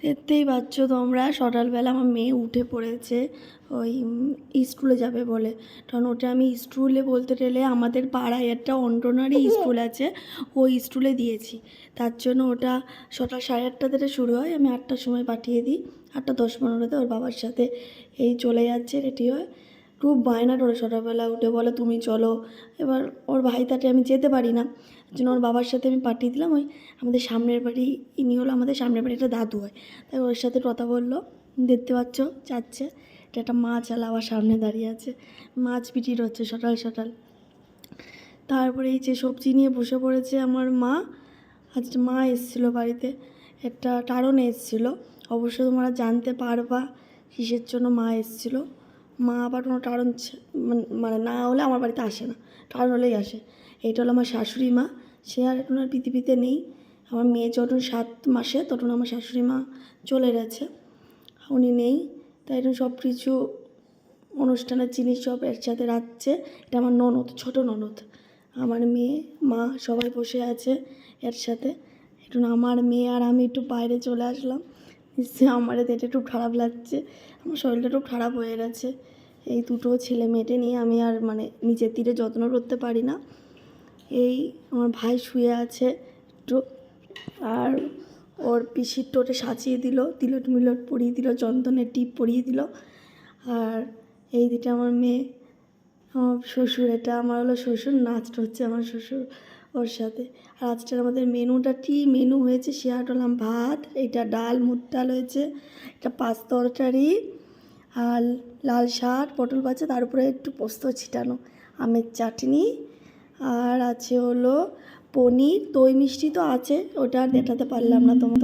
দেখতেই পাচ্ছ তোমরা সকালবেলা আমার মেয়ে উঠে পড়েছে ওই স্কুলে যাবে বলে। কারণ ওটা আমি স্কুলে বলতে গেলে আমাদের পাড়ায় একটা অন্টনারি স্কুল আছে ওই স্কুলে দিয়েছি। তার জন্য ওটা সকাল সাড়ে আটটা থেকে শুরু হয় আমি আটটার সময় পাঠিয়ে দিই আটটা দশ পনেরোতে ওর বাবার সাথে এই চলে যাচ্ছে রেডি হয়ে খুব বায়না করে সকালবেলা উঠে বলে তুমি চলো। এবার ওর ভাই তাতে আমি যেতে পারি না। জন্য ওর বাবার সাথে আমি পাঠিয়ে দিলাম ওই আমাদের সামনের বাড়ি, ইনি হলো আমাদের সামনের বাড়ি একটা দাদু হয়। তাই ওর সাথে কথা বলল, দেখতে পাচ্ছ, যাচ্ছে। এটা একটা মাছ আলা আবার সামনে দাঁড়িয়ে আছে। মাছ পিটির হচ্ছে সকাল সকাল। তারপরে এই যে সবজি নিয়ে বসে পড়েছে আমার মা। আজকে মা এসেছিল বাড়িতে। একটা কারণে এসেছিল। অবশ্য তোমরা জানতে পারবা, কিসের জন্য মা এসেছিল। মা আবার কোনো কারণ ছে- মান- না হলে আমার বাড়িতে আসে না। কারণ হলেই আসে। এইটা হলো আমার শাশুড়ি মা। সে আর এখন আর পৃথিবীতে নেই। আমার মেয়ে যখন সাত মাসে, তখন আমার শাশুড়ি মা চলে গেছে। উনি নেই। তাই জন্য সব কিছু অনুষ্ঠানের জিনিস সব একসাথে রাখছে। এটা আমার ননদ, ছোট ননদ। আমার মেয়ে, মা সবাই বসে আছে এর সাথে একটু আমার মেয়ে আর আমি একটু বাইরে চলে আসলাম। নিশ্চয়ই আমার এতে একটু খারাপ লাগছে। আমার শরীরটা একটু খারাপ হয়ে গেছে। এই দুটো ছেলে মেয়েটে নিয়ে আমি আর মানে নিজের তীরে যত্ন করতে পারি না। এই আমার ভাই শুয়ে আছে একটু। আর ওর পিসির টোটে সাজিয়ে দিল, তিলট মিলট পরিয়ে দিল চন্দনের টিপ পরিয়ে দিল। আর এই দিকে আমার মেয়ে, আমার শ্বশুর, এটা আমার হলো শ্বশুর, নাচটা হচ্ছে আমার শ্বশুর। ওর সাথে। আর আজকের আমাদের মেনুটা কি? মেনু হয়েছে শেয়ার করলাম ভাত, এটা ডাল, মুগ ডাল হয়েছে, এটা পাঁচ তরকারি, আর লাল শাক, পটল ভাজা, তার উপরে একটু পোস্ত ছিটানো, আমের চাটনি, আর আছে হলো পনির, দই মিষ্টি তো আছে, ওটা দেখাতে পারলাম না তোমার